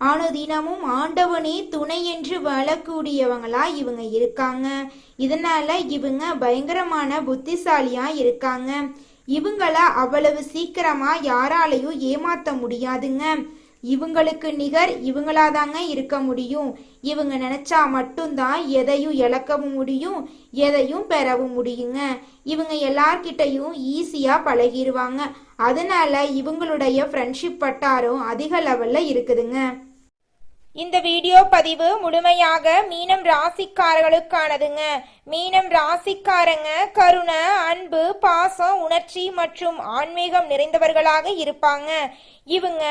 அனுதினமும் ஆண்டவனே துணை என்று வாழக்கூடியவங்களா இவங்க இருக்காங்க. இதனால இவங்க பயங்கரமான புத்திசாலியா இருக்காங்க. இவங்கள அவ்வளவு சீக்கிரமா யாராலையும் ஏமாத்த முடியாதுங்க. இவங்களுக்கு நிகர் இவங்களாதாங்க இருக்க முடியும். இவங்க நினைச்சா மட்டும்தான் எதையும் இழக்கவும் முடியும் எதையும் பெறவும் முடியுங்க. இவங்க எல்லார்கிட்டையும் ஈஸியா பழகிடுவாங்க அதனால இவங்களுடைய ஃப்ரெண்ட்ஷிப் வட்டாரம் அதிக லெவல்ல இருக்குதுங்க. இந்த வீடியோ பதிவு முழுமையாக மீனம் ராசிக்காரர்களுக்கானதுங்க. மீனம் ராசிக்காரங்க கருணை அன்பு பாசம் உணர்ச்சி மற்றும் ஆன்மீகம் நிறைந்தவர்களாக இருப்பாங்க. இவங்க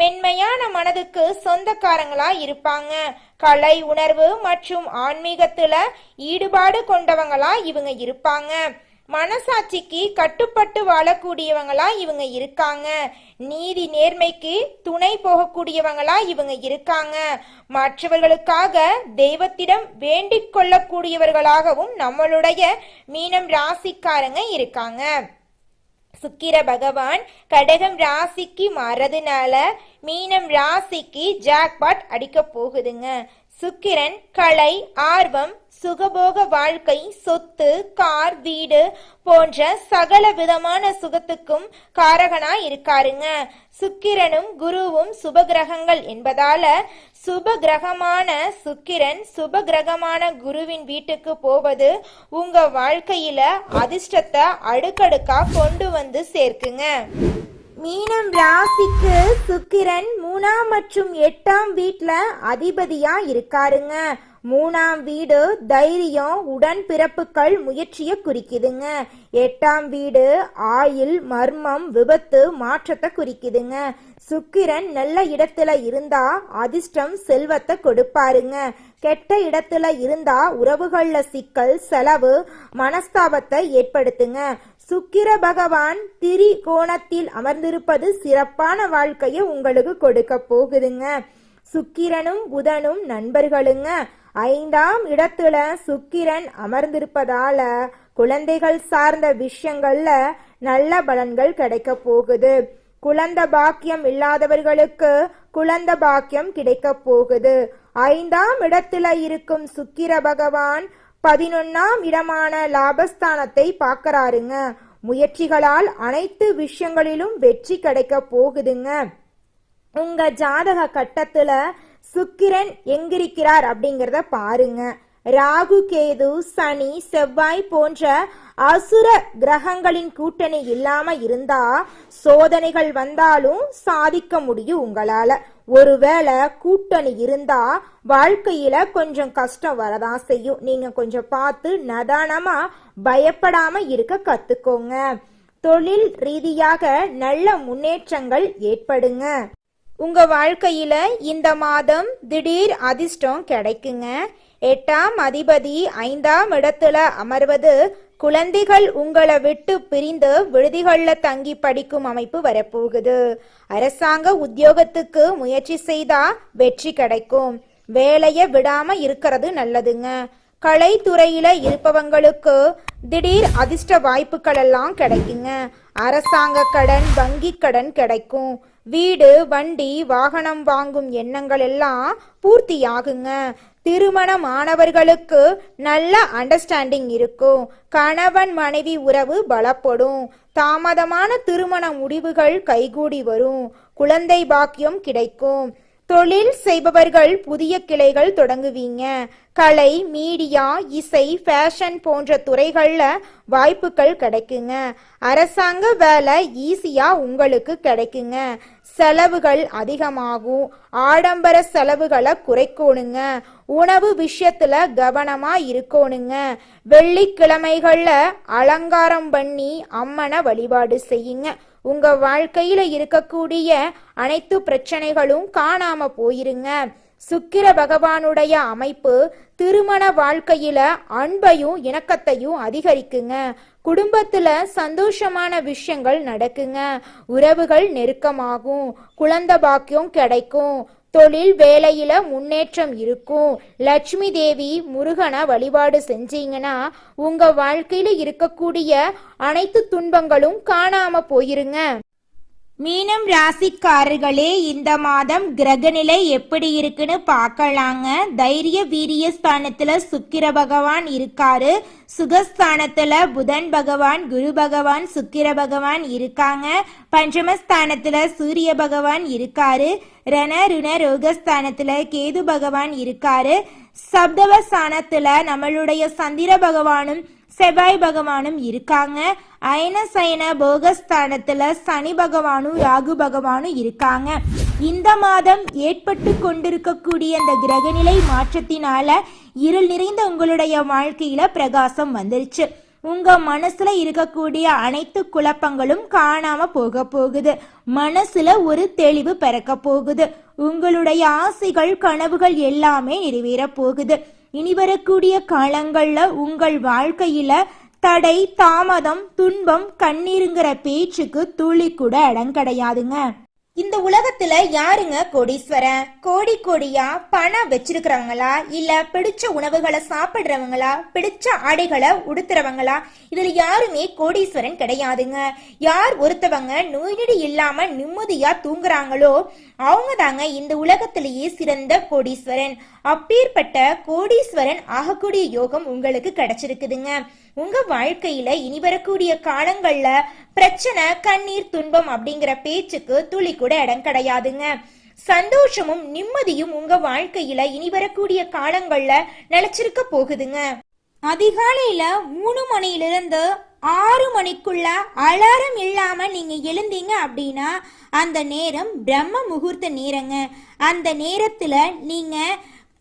மென்மையான மனதுக்கு சொந்தக்காரங்களா இருப்பாங்க. கலை உணர்வு மற்றும் ஆன்மீகத்துல ஈடுபாடு கொண்டவங்களா இவங்க இருப்பாங்க. மனசாட்சிக்கு கட்டுப்பட்டு வாழக்கூடியவங்களா இவங்க இருக்காங்க. நீதி நேர்மைக்கு துணை போகக்கூடியவங்களா இவங்க இருக்காங்க. மற்றவர்களுக்காக தெய்வத்திடம் வேண்டிக் கொள்ளக்கூடியவர்களாகவும் நம்மளுடைய மீனம் ராசிக்காரங்க இருக்காங்க. சுக்கிர பகவான் கடகம் ராசிக்கு மாறதுனால மீனம் ராசிக்கு ஜாக்பாட் அடிக்க போகுதுங்க. சுக்கிரன் கலை ஆர்வம் சுகபோக வாழ்க்கை சொத்து கார் வீடு போன்ற சகல விதமான சுகத்துக்கும் காரகனா இருக்காருங்க சுக்கிரனும் குருவும் சுபகிரகங்கள் என்பதால சுப கிரகமான சுக்கிரன் சுப கிரகமான குருவின் வீட்டுக்கு போவது உங்க வாழ்க்கையில அதிர்ஷ்டத்தை அடுக்கடுக்கா கொண்டு வந்து சேர்க்குங்க. மீனம் ராசிக்கு சுக்கிரன் மூணாம் மற்றும் எட்டாம் வீட்டில் அதிபதியா இருக்காருங்க. மூணாம் வீடு தைரியம் உடன்பிறப்புகள் முயற்சியை குறிக்குதுங்க. எட்டாம் வீடு ஆயில் மர்மம் விபத்து மாற்றத்தை குறிக்குதுங்க. சுக்கிரன் நல்ல இடத்துல இருந்தா அதிர்ஷ்டம் செல்வத்தை கொடுப்பாருங்க. கெட்ட இடத்துல இருந்தா உறவுகள்ல சிக்கல் செலவு மனஸ்தாபத்தை ஏற்படுத்துங்க. சுக்கிர பகவான் திரிகோணத்தில் அமர்ந்திருப்பது சிறப்பான வாழ்க்கையை உங்களுக்கு கொடுக்க போகுதுங்க. சுக்கிரனும் புதனும் நண்பர்களுங்க. ஐந்தாம் இடத்துல சுக்கிரன் அமர்ந்திருப்பதால குழந்தைகள் சார்ந்த விஷயங்கள்ல நல்ல பலன்கள் கிடைக்க போகுது. குழந்த பாக்கியம் இல்லாதவர்களுக்கு குழந்த பாக்கியம் கிடைக்க போகுது. ஐந்தாம் இடத்துல இருக்கும் சுக்கிர பகவான் பதினொன்னாம் இடமான லாபஸ்தானத்தை பார்க்கறாருங்க. முயற்சிகளால் அனைத்து விஷயங்களிலும் வெற்றி கிடைக்க போகுதுங்க. உங்க ஜாதக கட்டத்துல சுக்கிரன் எங்கிருக்கிறார் அப்படிங்கறத பாருங்க. ராகு கேது சனி செவ்வாய் போன்ற அசுர கிரகங்களின் கூட்டணி இல்லாம இருந்தா சோதனைகள் வந்தாலும் சாதிக்க முடியும் உங்களால. ஒருவேளை கூட்டணி இருந்தா வாழ்க்கையில கொஞ்சம் கஷ்டம் வரதான் செய்யும். நீங்க கொஞ்சம் பார்த்து நதானமா பயப்படாம இருக்க கத்துக்கோங்க. தொழில் ரீதியாக நல்ல முன்னேற்றங்கள் ஏற்படுங்க. உங்க வாழ்க்கையில இந்த மாதம் திடீர் அதிர்ஷ்டம் கிடைக்குங்க. எட்டாம் அதிபதி ஐந்தாம் இடத்துல அமர்வது குழந்தைகள் உங்களை விட்டு பிரிந்து விடுதிகளில் தங்கி படிக்கும் அமைப்பு வரப்போகுது. அரசாங்க உத்தியோகத்துக்கு முயற்சி செய்தா வெற்றி கிடைக்கும். வேலையை விடாம இருக்கிறது நல்லதுங்க. கலைத்துறையில இருப்பவங்களுக்கு திடீர் அதிர்ஷ்ட வாய்ப்புகள் எல்லாம் கிடைக்குங்க. அரசாங்க கடன் வங்கி கடன் கிடைக்கும். வீடு வண்டி வாகனம் வாங்கும் எண்ணங்கள் எல்லாம் பூர்த்தியாகுங்க. திருமணமானவர்களுக்கு நல்ல அண்டர்ஸ்டாண்டிங் இருக்கும். கணவன் மனைவி உறவு பலப்படும். தாமதமான திருமண முடிவுகள் கைகூடி வரும். குழந்தை பாக்கியம் கிடைக்கும். தொழில் செய்பவர்கள் புதிய கிளைகள் தொடங்குவீங்க. கலை மீடியா இசை ஃபேஷன் போன்ற துறைகளில் வாய்ப்புகள் கிடைக்குங்க. அரசாங்க வேலை ஈஸியாக உங்களுக்கு கிடைக்குங்க. செலவுகள் அதிகமாகும். ஆடம்பர செலவுகளை குறைக்கணுங்க. உணவு விஷயத்துல கவனமா இருக்கணுங்க. வெள்ளிக்கிழமைகள்ல அலங்காரம் பண்ணி அம்மனை வழிபாடு செய்யுங்க. உங்க வாழ்க்கையில இருக்கக்கூடிய அனைத்து பிரச்சனைகளும் காணாம போயிருங்க. சுக்கிர பகவானுடைய அமைப்பு திருமண வாழ்க்கையில அன்பையும் இணக்கத்தையும் அதிகரிக்குங்க. குடும்பத்துல சந்தோஷமான விஷயங்கள் நடக்குங்க. உறவுகள் நெருக்கமாகும். குழந்தை பாக்கியம் கிடைக்கும். தொழில் வேலையில முன்னேற்றம் இருக்கும். லட்சுமி தேவி முருகனை வழிபாடு செஞ்சீங்கன்னா உங்க வாழ்க்கையில இருக்கக்கூடிய அனைத்து துன்பங்களும் காணாம போயிருங்க. மீனம் ராசிக்காரர்களே இந்த மாதம் கிரகநிலை எப்படி இருக்குன்னு பார்க்கலாங்க. தைரிய வீரிய ஸ்தானத்துல சுக்கிர பகவான் இருக்காரு. சுகஸ்தானத்துல புதன் பகவான் குரு பகவான் சுக்கிர பகவான் இருக்காங்க. பஞ்சமஸ்தானத்துல சூரிய பகவான் இருக்காரு. ரண ருண ரோகஸ்தானத்துல கேது பகவான் இருக்காரு. சப்தவஸ்தானத்துல நம்மளுடைய சந்திர பகவானும் செவ்வாய் பகவானும் இருக்காங்க. அயன சயன போகஸ்தானத்துல சனி பகவானும் ராகு பகவானும் இருக்காங்க. இந்த மாதம் ஏற்பட்டு கொண்டிருக்கக்கூடிய அந்த கிரகநிலை மாற்றத்தினால இருள் நிறைந்த உங்களுடைய வாழ்க்கையில பிரகாசம் வந்துருச்சு. உங்க மனசுல இருக்கக்கூடிய அனைத்து குழப்பங்களும் காணாம போக போகுது. மனசுல ஒரு தெளிவு பிறக்க போகுது. உங்களுடைய ஆசைகள் கனவுகள் எல்லாமே நிறைவேற போகுது. இனி வரக்கூடிய காலங்கள்ல உங்கள் வாழ்க்கையில தடை தாமதம் துன்பம் கண்ணீருங்கிற பேச்சுக்கு துளி கூட அடங்கடையாதுங்க. இந்த உலகத்துல யாருங்க கோடீஸ்வரன்? கோடி கோடியா பணம் வச்சிருக்கிறவங்களா? இல்ல பிடிச்ச உணவுகளை சாப்பிடுறவங்களா? பிடிச்ச ஆடைகளை உடுத்துறவங்களா? இதுல யாருமே கோடீஸ்வரன் கிடையாதுங்க. யார் ஒருத்தவங்க நோய்நொடி இல்லாம நிம்மதியா தூங்குறாங்களோ அவங்க தாங்க இந்த உலகத்திலேயே சிறந்த கோடீஸ்வரன். அப்பேற்பட்ட கோடீஸ்வரன் ஆகக்கூடிய யோகம் உங்களுக்கு கிடைச்சிருக்குதுங்க. உங்க வாழ்க்கையில இனி வரக்கூடிய காலங்கள்ல பிரச்சனை கண்ணீர் துன்பம் அப்படிங்கிற பேச்சுக்கு துளி கூட இடம் கிடையாதுங்க. சந்தோஷமும் நிம்மதியும் உங்க வாழ்க்கையில இனி வரக்கூடிய காலங்கள்ல நிலைச்சிருக்க போகுதுங்க. அதிகாலையில மூணு மணியிலிருந்து ஆறு மணிக்குள்ள அலாரம் இல்லாம நீங்க எழுந்தீங்க அப்படின்னா அந்த நேரம் பிரம்ம முகூர்த்த நேரங்க. அந்த நேரத்துல நீங்க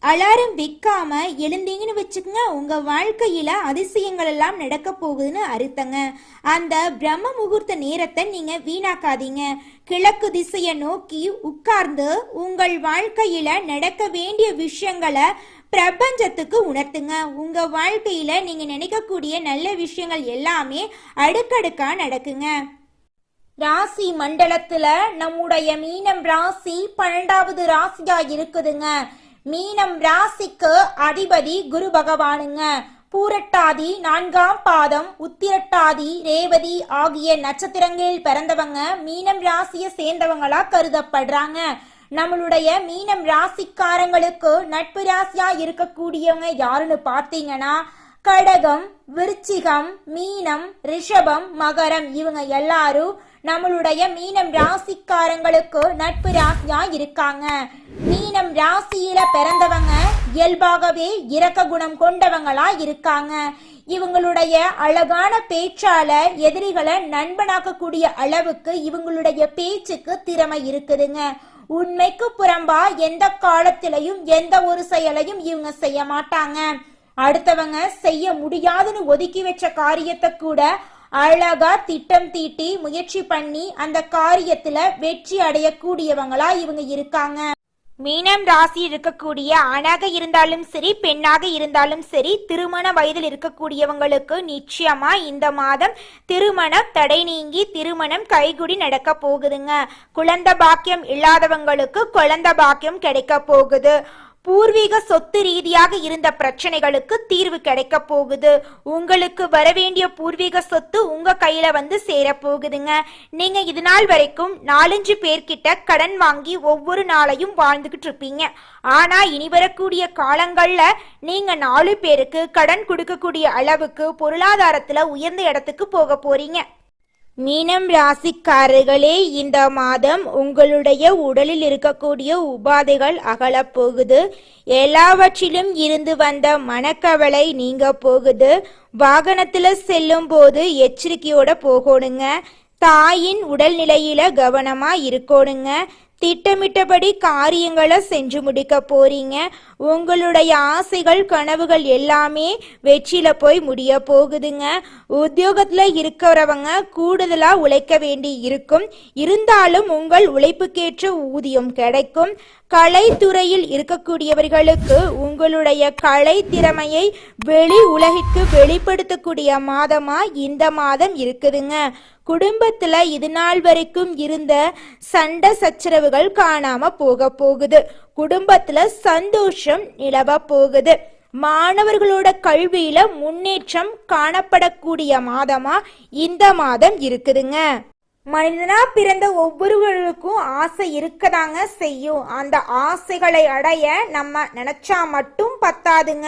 அலாரம் வைக்காம எழுந்தீங்கன்னு வச்சுக்கோங்க உங்க வாழ்க்கையில அதிசயங்கள் எல்லாம் நடக்க போகுதுன்னு அர்த்தங்க. அந்த பிரம்ம முகூர்த்த நேரத்தை நீங்க வீணாக்காதீங்க. கிழக்கு திசையை நோக்கி உட்கார்ந்து உங்கள் வாழ்க்கையில நடக்க வேண்டிய விஷயங்களை பிரபஞ்சத்துக்கு உணர்த்துங்க. உங்க வாழ்க்கையில நீங்க நினைக்கக்கூடிய நல்ல விஷயங்கள் எல்லாமே அடுக்கடுக்கா நடக்குங்க. ராசி மண்டலத்துல நம்முடைய மீனம் ராசி பன்னெண்டாவது ராசியா இருக்குதுங்க. மீனம் ராசிக்கு அதிபதி குரு பகவானுங்க. பூரட்டாதி நான்காம் பாதம் உத்திரட்டாதி ரேவதி ஆகிய நட்சத்திரங்களில் பிறந்தவங்க மீனம் ராசியை சேர்ந்தவங்களா கருதப்படுறாங்க. நம்மளுடைய மீனம் ராசிக்காரங்களுக்கு நட்பு ராசியா இருக்கக்கூடியவங்க யாருன்னு பார்த்தீங்கன்னா கடகம் விருச்சிகம் மீனம் ரிஷபம் மகரம் இவங்க எல்லாரும் நம்மளுடைய மீனம் ராசிக்காரங்களுக்கு நட்பு ராசியா இருக்காங்க மீனம் ராசியில பிறந்தவங்க இயல்பாகவே இரக்க குணம் கொண்டவங்களா இருக்காங்க இவங்களுடைய அழகான பேச்சால எதிரிகளை நண்பனாக்கக்கூடிய அளவுக்கு இவங்களுடைய பேச்சுக்கு திறமை இருக்குதுங்க. உண்மைக்கு புறம்பா எந்த காலத்திலையும் எந்த ஒரு செயலையும் இவங்க செய்ய மாட்டாங்க. அடுத்தவங்க செய்ய முடியாதுன்னு ஒதுக்கி வச்ச காரியத்தை கூட அழகா திட்டம் தீட்டி முயற்சி பண்ணி அந்த காரியத்துல வெற்றி அடையக்கூடியவங்களா இவங்க இருக்காங்க. மீனம் ராசி இருக்கக்கூடிய ஆணாக இருந்தாலும் சரி பெண்ணாக இருந்தாலும் சரி திருமண வயதில் இருக்கக்கூடியவங்களுக்கு நிச்சயமா இந்த மாதம் திருமணம் தடை நீங்கி திருமணம் கைகுடி நடக்க போகுதுங்க. குழந்த பாக்கியம் இல்லாதவங்களுக்கு குழந்த பாக்கியம் கிடைக்க போகுது. பூர்வீக சொத்து ரீதியாக இருந்த பிரச்சனைகளுக்கு தீர்வு கிடைக்க போகுது. உங்களுக்கு வரவேண்டிய பூர்வீக சொத்து உங்க கையில வந்து சேர போகுதுங்க. நீங்க இது நாள் வரைக்கும் நாலஞ்சு பேர்கிட்ட கடன் வாங்கி ஒவ்வொரு நாளையும் வாழ்ந்துகிட்டு இருப்பீங்க. ஆனா இனி வரக்கூடிய காலங்கள்ல நீங்க நாலு பேருக்கு கடன் கொடுக்கக்கூடிய அளவுக்கு பொருளாதாரத்துல உயர்ந்த இடத்துக்கு போக போறீங்க. மீனம் ராசிக்காரர்களே இந்த மாதம் உங்களுடைய உடலில் இருக்கக்கூடிய உபாதைகள் அகலப் போகுது. எல்லாவற்றிலும் இருந்து வந்த மனக்கவலை நீங்க போகுது. வாகனத்துல செல்லும் போது எச்சரிக்கையோட போகணுங்க. தாயின் உடல்நிலையில கவனமா இருக்கணுங்க. திட்டமிட்டபடி காரியங்களை செஞ்சு முடிக்க போறீங்க. உங்களுடைய ஆசைகள் கனவுகள் எல்லாமே வெற்றியில போய் முடிய போகுதுங்க. உத்தியோகத்துல இருக்கிறவங்க கூடுதலா உழைக்க வேண்டி இருக்கும். இருந்தாலும் உங்கள் உழைப்புக்கேற்ற ஊதியம் கிடைக்கும். கலைத்துறையில் இருக்கக்கூடியவர்களுக்கு உங்களுடைய கலை திறமையை வெளி உலகிற்கு வெளிப்படுத்தக்கூடிய மாதமா இந்த மாதம் இருக்குதுங்க. குடும்பத்துல இது நாள் வரைக்கும் இருந்த சண்டை சச்சரவுகள் காணாம போக போகுது. குடும்பத்துல சந்தோஷம் நிலவ போகுது. மாணவர்களோட கல்வியில முன்னேற்றம் காணப்படக்கூடிய மாதமா இந்த மாதம் இருக்குதுங்க. மனிதனா பிறந்த ஒவ்வொருவருக்கும் ஆசை இருக்கதாங்க செய்யும். அந்த ஆசைகளை அடைய நம்ம நினைச்சா மட்டும் பத்தாதுங்க.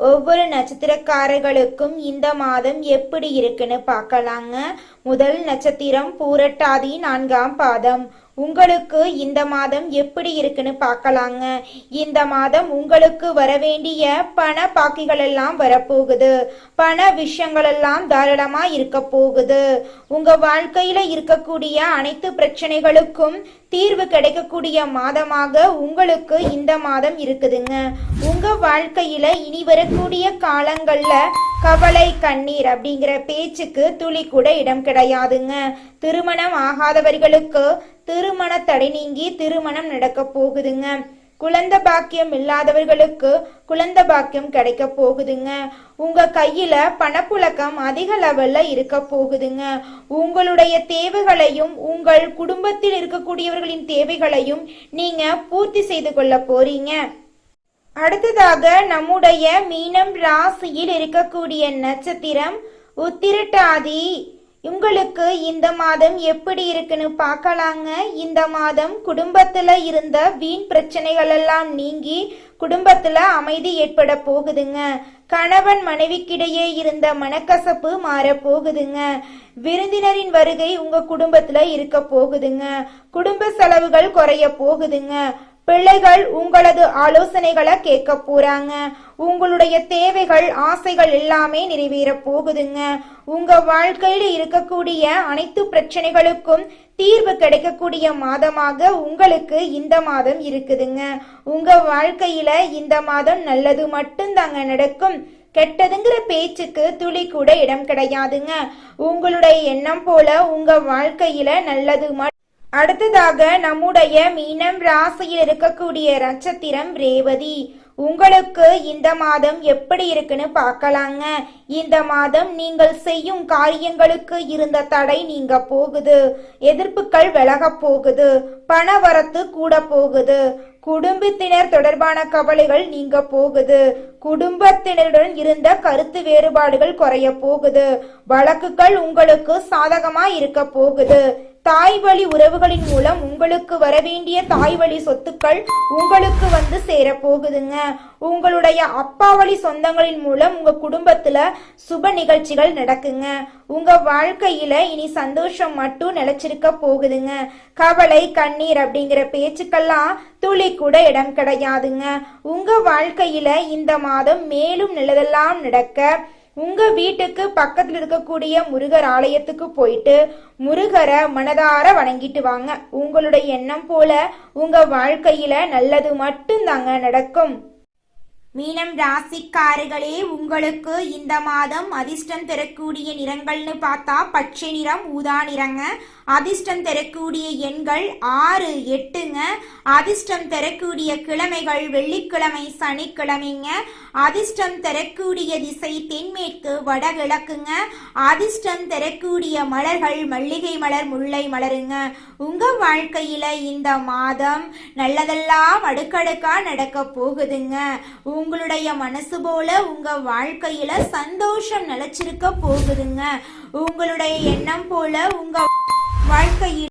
ஒவ்வொரு நட்சத்திரக்காரர்களுக்கும் இந்த மாதம் எப்படி இருக்குன்னு பார்க்கலாங்க. முதல் நட்சத்திரம் பூரட்டாதி நான்காம் பாதம். உங்களுக்கு இந்த மாதம் எப்படி இருக்குன்னு பார்க்கலாங்க. இந்த மாதம் உங்களுக்கு வரவேண்டிய பண பாக்கிகள் எல்லாம் வரப்போகுது. பண விஷயங்கள் எல்லாம் தாராளமா இருக்க போகுது. உங்க வாழ்க்கையில இருக்கக்கூடிய அனைத்து பிரச்சனைகளுக்கும் தீர்வு கிடைக்கக்கூடிய மாதமாக உங்களுக்கு இந்த மாதம் இருக்குதுங்க. உங்க வாழ்க்கையில இனி வரக்கூடிய காலங்கள்ல கவலை கண்ணீர் அப்படிங்கிற பேச்சுக்கு துளி கூட இடம் கிடையாதுங்க. திருமணம் ஆகாதவர்களுக்கு திருமண தடை நீங்கி திருமணம் நடக்க போகுதுங்க. குழந்த பாக்கியம் இல்லாதவர்களுக்கு குழந்த பாக்கியம் கிடைக்க போகுதுங்க. உங்க கையில பணப்புழக்கம் அதிக லெவல்ல இருக்க போகுதுங்க. உங்களுடைய தேவைகளையும் உங்கள் குடும்பத்தில் இருக்கக்கூடியவர்களின் தேவைகளையும் நீங்க பூர்த்தி செய்து கொள்ள போறீங்க. அடுத்ததாக நம்முடைய மீனம் ராசியில் இருக்கக்கூடிய நட்சத்திரம் உத்திரட்டாதி. உங்களுக்கு இந்த மாதம் எப்படி இருக்குன்னு பார்க்கலாங்க. இந்த மாதம் குடும்பத்துல இருந்த வீண் பிரச்சனைகள் எல்லாம் நீங்கி குடும்பத்துல அமைதி ஏற்பட போகுதுங்க. கணவன் மனைவிக்கிடையே இருந்த மனக்கசப்பு மாற போகுதுங்க. விருந்தினரின் வருகை உங்க குடும்பத்துல இருக்க போகுதுங்க. குடும்ப செலவுகள் குறைய போகுதுங்க. பிள்ளைகள் உங்களது ஆலோசனைகளை கேட்க போறாங்க. உங்களுடைய தேவைகள் ஆசைகள் எல்லாமே நிறைவேற போகுதுங்க. உங்க வாழ்க்கையில இருக்கக்கூடிய அனைத்து பிரச்சனைகளுக்கும் தீர்வு கிடைக்கக்கூடிய மாதமாக உங்களுக்கு இந்த மாதம் இருக்குதுங்க. உங்க வாழ்க்கையில இந்த மாதம் நல்லது மட்டும்தாங்க நடக்கும். கெட்டதுங்கிற பேச்சுக்கு துளி கூட இடம் கிடையாதுங்க. உங்களுடைய எண்ணம் போல உங்க வாழ்க்கையில நல்லது மட்டும் அடுத்ததாக நம்முடைய மீனம் ராசியில் இருக்கக்கூடிய நட்சத்திரம் ரேவதி. உங்களுக்கு இந்த மாதம் எப்படி இருக்குன்னு பார்க்கலாங்க. இந்த மாதம் நீங்கள் செய்யும் காரியங்களுக்கு இருந்த தடை நீங்க போகுது. எதிர்ப்புகள் விலக போகுது. பண வரத்து கூட போகுது. குடும்பத்தினர் தொடர்பான கவலைகள் நீங்க போகுது. குடும்பத்தினருடன் இருந்த கருத்து வேறுபாடுகள் குறைய போகுது. வழக்குகள் உங்களுக்கு சாதகமா இருக்க போகுது. தாய் வழி உறவுகளின் மூலம் உங்களுக்கு வரவேண்டிய தாய் வழி சொத்துக்கள் உங்களுக்கு வந்து சேர போகுதுங்க உங்களுடைய அப்பா வழி சொந்தங்களின் மூலம் உங்க குடும்பத்துல சுப நிகழ்ச்சிகள் நடக்குங்க. உங்க வாழ்க்கையில இனி சந்தோஷம் மட்டும் நிலைச்சிருக்க போகுதுங்க. கவலை கண்ணீர் அப்படிங்கிற பேச்சுக்கெல்லாம் துளி கூட இடம் கிடையாதுங்க. உங்க வாழ்க்கையில இந்த மாதம் மேலும் நல்லதெல்லாம் நடக்க உங்க வீட்டுக்கு பக்கத்துல இருக்கக்கூடிய முருகர் ஆலயத்துக்கு போயிட்டு முருகரை மனதார வணங்கிட்டு வாங்க. உங்களுடைய எண்ணம் போல உங்க வாழ்க்கையில நல்லது மட்டும்தாங்க நடக்கும். மீனம் ராசிக்காரர்களே உங்களுக்கு இந்த மாதம் அதிர்ஷ்டம் தரக்கூடிய நிறங்கள்னு பார்த்தா பச்சை நிறம் ஊதா நிறங்க. அதிர்ஷ்டம் தரக்கூடிய எண்கள் ஆறு எட்டுங்க. அதிர்ஷ்டம் தரக்கூடிய கிழமைகள் வெள்ளிக்கிழமை சனிக்கிழமைங்க. அதிர்ஷ்டம் தரக்கூடிய திசை தென்மேற்கு வடகிழக்குங்க. அதிர்ஷ்டம் தரக்கூடிய மலர்கள் மல்லிகை மலர் முல்லை மலருங்க. உங்க வாழ்க்கையில இந்த மாதம் நல்லதெல்லாம் அடுக்கடுக்கா நடக்க போகுதுங்க. உங்களுடைய மனசு போல உங்க வாழ்க்கையில சந்தோஷம் நிலைச்சிருக்க போகுதுங்க. உங்களுடைய எண்ணம் போல உங்க வாழ்க்கையில்